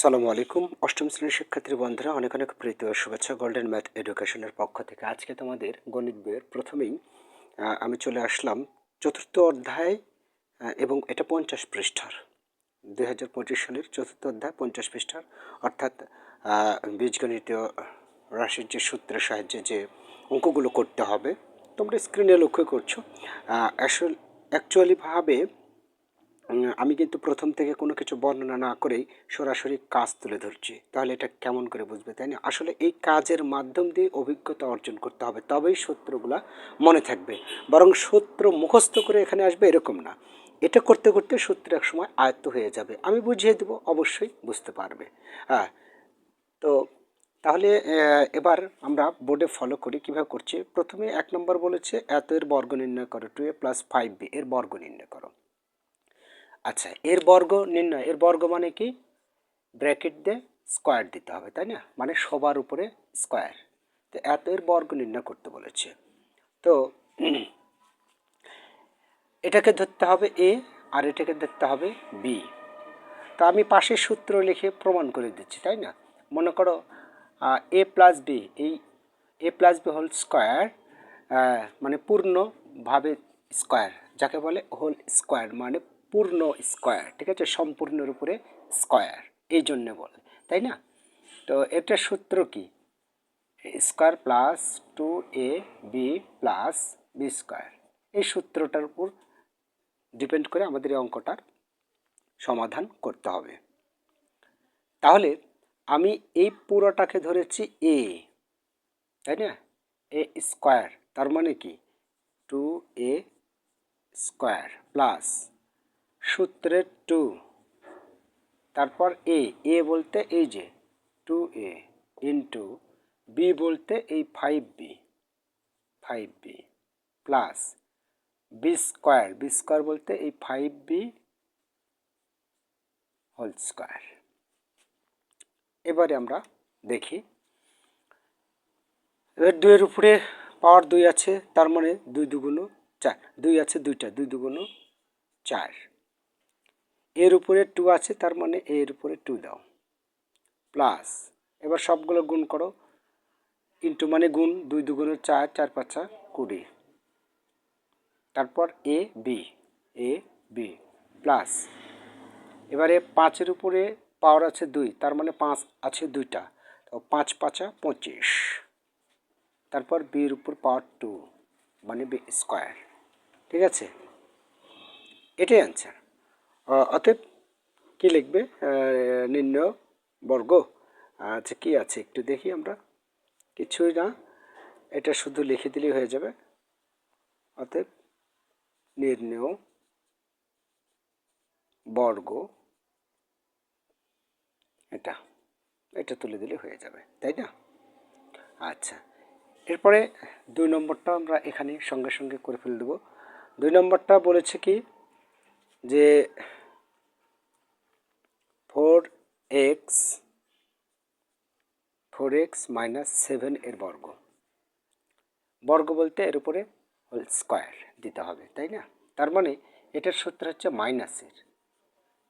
সালামু আলাইকুম। অষ্টম শ্রেণির শিক্ষার্থী বন্ধুরা, অনেক অনেক প্রীতি শুভেচ্ছা। গোল্ডেন ম্যাথ এডুকেশনের পক্ষ থেকে আজকে তোমাদের গণিত বইয়ের প্রথমেই আমি চলে আসলাম চতুর্থ অধ্যায় এবং এটা পঞ্চাশ পৃষ্ঠার। দুই হাজার পঁচিশ সালের চতুর্থ অধ্যায় পঞ্চাশ পৃষ্ঠার, অর্থাৎ বীজগণিতীয় রাশির যে সূত্রের সাহায্যে যে অঙ্কগুলো করতে হবে। তোমরা স্ক্রিনে লক্ষ্য করছ অ্যাকচুয়ালিভাবে আমি কিন্তু প্রথম থেকে কোনো কিছু বর্ণনা না করেই সরাসরি কাজ তুলে ধরছি। তাহলে এটা কেমন করে বুঝবে, তাই না? আসলে এই কাজের মাধ্যম দিয়ে অভিজ্ঞতা অর্জন করতে হবে, তবেই সূত্রগুলা মনে থাকবে। বরং সূত্র মুখস্থ করে এখানে আসবে এরকম না। এটা করতে করতে সূত্র এক সময় আয়ত্ত হয়ে যাবে। আমি বুঝিয়ে দেবো, অবশ্যই বুঝতে পারবে। হ্যাঁ তো তাহলে এবার আমরা বোর্ডে ফলো করি, কীভাবে করছি? প্রথমে এক নম্বর বলেছে, এত এর বর্গ নির্ণয় করো two A plus five B এর বর্গ নির্ণয় করো। আচ্ছা এর বর্গ নির্ণয়, এর বর্গ মানে কি? ব্র্যাকেট দিয়ে স্কোয়ার দিতে হবে, তাই না? মানে সবার উপরে স্কোয়ার। তো এত এর বর্গ নির্ণয় করতে বলেছে। তো এটাকে ধরতে হবে এ আর এটাকে ধরতে হবে বি তো আমি পাশের সূত্র লিখে প্রমাণ করে দিচ্ছি, তাই না? মনে করো এ প্লাস বি এই A plus B whole square মানে পূর্ণভাবে স্কোয়ার, যাকে বলে হোল স্কোয়ার মানে পূর্ণ স্কোয়ার, ঠিক আছে? সম্পূর্ণের উপরে স্কোয়ার, এই জন্যে বলে, তাই না? তো এটার সূত্র কি? Square plus two A B plus B square. এই সূত্রটার উপর ডিপেন্ড করে আমাদের এই অঙ্কটার সমাধান করতে হবে। তাহলে আমি এই পুরোটাকে ধরেছি এ, তাই না? এ স্কোয়ার, তার মানে কি? টু এ স্কোয়ার প্লাস সূত্রের টু। তারপর এ এ বলতে এই যে, টু এ ইন্টু বি বলতে এই five B five B plus B square B square বলতে এই ফাইভ বি হোল স্কোয়ার এবারে আমরা দেখি। এবার দুইয়ের উপরে পাওয়ার দুই আছে, তার মানে দুই দুগুণ চার, দুই আছে দুইটা, দুই দুগুণ চার। এর উপরে টু আছে, তার মানে এর উপরে টু দাও। প্লাস, এবার সবগুলো গুণ করো। ইন্টু মানে গুণ দুই দুগুণ চার চার পাঁচা কুড়ি। তারপর A, B A, B, plus. এবারে পাঁচের উপরে পাওয়ার আছে দুই, তার মানে পাঁচ আছে দুইটা। তো পাঁচ পাঁচা পঁচিশ। তারপর বির উপর পাওয়ার টু মানে বি স্কোয়ার। ঠিক আছে? এটাই অ্যান্সার অতএব কী লিখবে? নির্ণয় বর্গ। আচ্ছা কী আছে? একটু দেখি আমরা। কিছুই না। এটা শুধু লিখে দিলেই হয়ে যাবে। অতএব নির্ণয় বর্গ। এটা এটা তুলে দিলে হয়ে যাবে, তাই না? আচ্ছা এরপরে দুই নম্বরটা আমরা এখানে সঙ্গে সঙ্গে করে ফেলে দেবো। দুই নম্বরটা বলেছে কি? যে X four X minus seven এর বর্গ। বর্গ বলতে এর উপরে হোল স্কোয়ার দিতে হবে, তাই না? তার মানে এটার সূত্র হচ্ছে মাইনাসের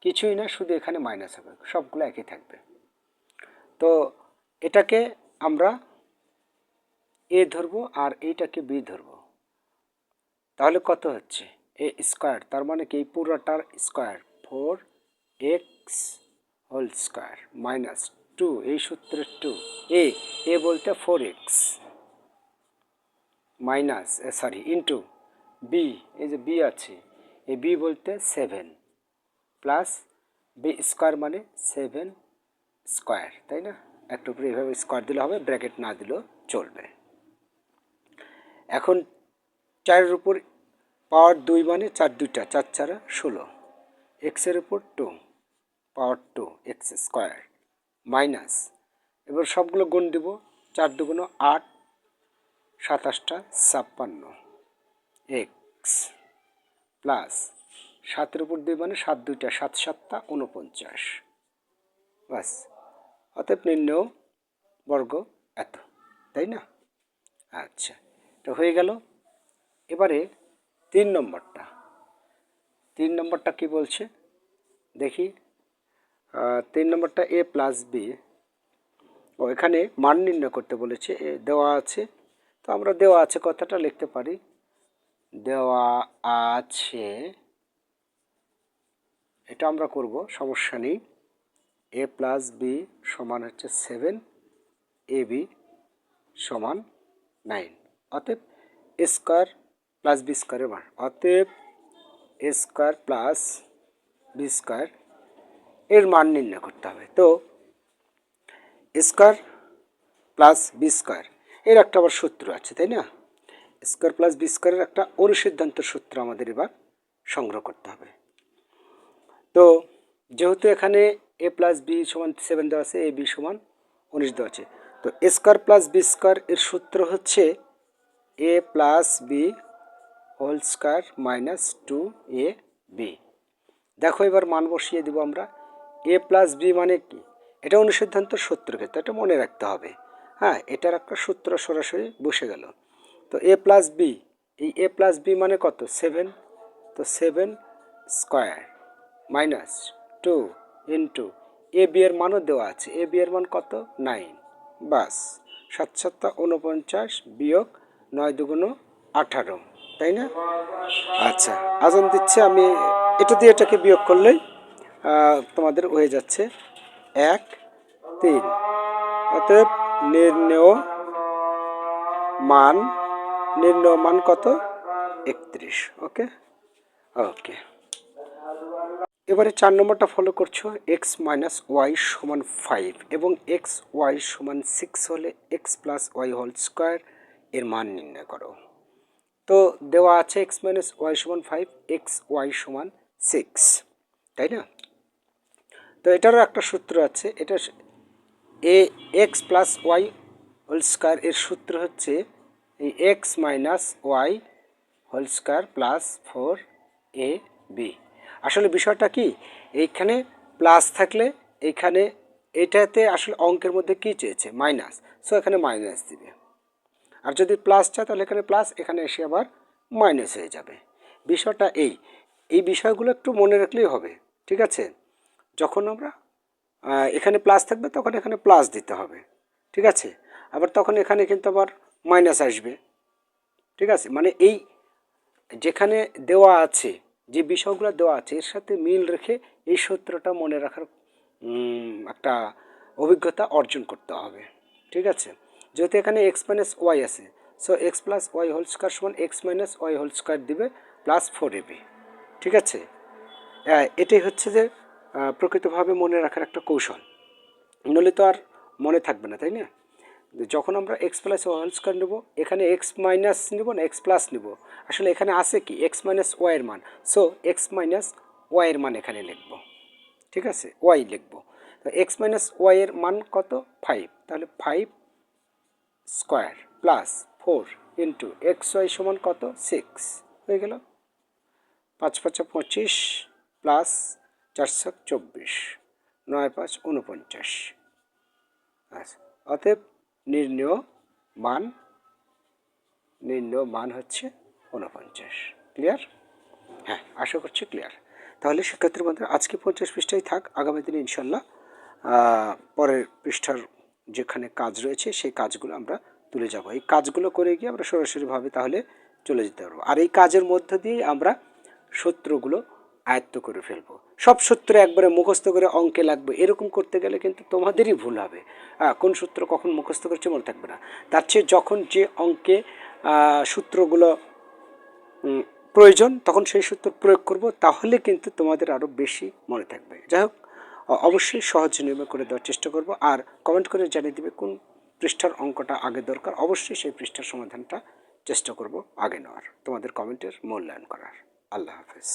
কিছুই না, শুধু এখানে মাইনাস হবে, সবগুলো একই থাকবে। তো এটাকে আমরা এ ধরবো আর এইটাকে বি ধরবো। তাহলে কত হচ্ছে? এ স্কোয়ার তার মানে কি? এই পুরোটার square four X whole square minus two এই সূত্রের টু এ এ বলতে four X minus sorry into B এই যে বি আছে এই বি বলতে সেভেন প্লাস বি স্কোয়ার মানে সেভেন স্কোয়ার তাই না? একটু উপরে এভাবে স্কোয়ার দিলে হবে ব্র্যাকেট না দিলেও চলবে। এখন চারের উপর পাওয়ার দুই মানে চার দুইটা, চার চারা ষোলো এক্সের উপর two power two X square minus. এবার সবগুলো গুণ দেব, চার দুগুণ আট, সাতাশটা ছাপ্পান্ন। এক্স প্লাস সাতের উপর দুই মানে সাত দুইটা, সাত সাতটা উনপঞ্চাশ বাস, অতএব নির্ণয় বর্গ এত, তাই না? আচ্ছা তো হয়ে গেল। এবারে তিন নম্বরটা। তিন নম্বরটা কি বলছে? দেখি। তিন নম্বরটা এ প্লাস বি ও, এখানে মান নির্ণয় করতে বলেছে দেওয়া আছে। তো আমরা দেওয়া আছে কথাটা লিখতে পারি। দেওয়া আছে, এটা আমরা করব, সমস্যা নেই। এ প্লাস বি সমান হচ্ছে সেভেন এ বি সমান নাইন অতএব এ স্কোয়ার প্লাস বি স্কোয়ারের মান। অতএব A square plus B square এর মান নির্ণয় করতে হবে। তো, স্কোয়ার প্লাস বি স্কোয়ার, এর একটা আবার সূত্র আছে, তাই না? স্কোয়ার প্লাস বি স্কোয়ারের একটা অনুসিদ্ধান্ত সূত্র আমাদের এবার সংগ্রহ করতে হবে। তো, যেহেতু এখানে এ প্লাস বি সমান সেভেন দেওয়া আছে এ বি সমান উনিশ দেওয়া আছে, তো স্কোয়ার প্লাস বি স্কোয়ার এর সূত্র হচ্ছে A plus B whole square minus two A B দেখো এবার মান বসিয়ে দেবো আমরা। এ প্লাস বি মানে কি? এটা অনুসিদ্ধান্ত সূত্র ক্ষেত্রে, এটা মনে রাখতে হবে। হ্যাঁ এটার একটা সূত্র সরাসরি বসে গেল। তো এ প্লাস বি এই এ প্লাস বি মানে কত? সেভেন তো seven square minus two into A B এর মানও দেওয়া আছে। এ বি এর মান কত? নাইন বাস সাত উনপঞ্চাশ বিয়োগ নয় দুগুণ আঠারো, তাই না? আচ্ছা আজান দিচ্ছে, আমি এটা দিয়ে এটাকে বিয়োগ করলেই তোমাদের হয়ে যাচ্ছে। এক, তিন। অতএব নির্ণেয় মান, নির্ণয় মান কত? একত্রিশ। ওকে? ওকে। এবারে চার নম্বরটা ফলো করছ এক্স মাইনাস ওয়াই সমান ফাইভ এবং এক্স ওয়াই সমান সিক্স হলে X plus Y whole square এর মান নির্ণয় করো। তো দেওয়া আছে এক্স মাইনাস ওয়াই সমান ফাইভ এক্স ওয়াই সমান সিক্স তাই না? তো এটারও একটা সূত্র আছে। এটা A X plus Y whole square এর সূত্র হচ্ছে এই X minus Y whole square plus four A B আসলে বিষয়টা কি? এইখানে প্লাস থাকলে এইখানে এটাতে আসলে অঙ্কের মধ্যে কি চেয়েছে? মাইনাস সো এখানে মাইনাস দিবে। আর যদি প্লাস চায়, তাহলে এখানে প্লাস এখানে এসে আবার মাইনাস হয়ে যাবে। বিষয়টা এই। এই বিষয়গুলো একটু মনে রাখলেই হবে। ঠিক আছে? যখন আমরা এখানে প্লাস থাকবে তখন এখানে প্লাস দিতে হবে, ঠিক আছে? আবার তখন এখানে কিন্তু আবার মাইনাস আসবে, ঠিক আছে? মানে এই যেখানে দেওয়া আছে, যে বিষয়গুলো দেওয়া আছে, এর সাথে মিল রেখে এই সূত্রটা মনে রাখার একটা অভিজ্ঞতা অর্জন করতে হবে, ঠিক আছে? যেহেতু এখানে এক্স মাইনাস ওয়াই আছে so X plus Y whole square সমান X minus Y whole square দিবে প্লাস ফোর এবি ঠিক আছে? এটাই হচ্ছে যে প্রকৃতভাবে মনে রাখার একটা কৌশল। নলে তো আর মনে থাকবে না, তাই না? যখন আমরা এক্স প্লাস হোল স্কোয়ার নেব, এখানে এক্স মাইনাস নেব না এক্স প্লাস নেব? আসলে এখানে আছে কি? এক্স মাইনাস ওয়াইয়ের মান। সো এক্স মাইনাস ওয়াইয়ের মান এখানে লিখব। ঠিক আছে? ওয়াই লিখব। তো এক্স মাইনাস ওয়াইয়ের মান কত? ফাইভ তাহলে five square plus four into x y সমান কত? সিক্স হয়ে গেল? পাঁচ পাঁচা পঁচিশ প্লাস চারশো চব্বিশ, নয় পাঁচ উনপঞ্চাশ আচ্ছা অতএব নির্ণয় মান নির্ণয় মান হচ্ছে উনপঞ্চাশ ক্লিয়ার হ্যাঁ আশা করছি ক্লিয়ার তাহলে শিক্ষার্থী বন্ধুরা আজকে পঞ্চাশ পৃষ্ঠাই থাক, আগামী দিনে ইনশাল্লাহ পরের পৃষ্ঠার যেখানে কাজ রয়েছে সেই কাজগুলো আমরা তুলে যাব। এই কাজগুলো করে গিয়ে আমরা সরাসরিভাবে তাহলে চলে যেতে পারব। আর এই কাজের মধ্য দিয়েই আমরা সূত্রগুলো আয়ত্ত করে ফেলব। সব সূত্র একবারে মুখস্থ করে অঙ্কে লাগবে। এরকম করতে গেলে কিন্তু তোমাদেরই ভুল হবে। কোন সূত্র কখন মুখস্থ করছে মনে থাকবে না। তার চেয়ে যখন যে অঙ্কে সূত্রগুলো প্রয়োজন, তখন সেই সূত্র প্রয়োগ করব, তাহলে কিন্তু তোমাদের আরও বেশি মনে থাকবে। যাই হোক অবশ্যই সহজ নিয়মে করে দেওয়ার চেষ্টা করব। আর কমেন্ট করে জানিয়ে দিবে কোন পৃষ্ঠার অঙ্কটা আগে দরকার। অবশ্যই সেই পৃষ্ঠার সমাধানটা চেষ্টা করব আগে নেওয়ার। তোমাদের কমেন্টের মূল্যায়ন করার। আল্লাহ হাফেজ।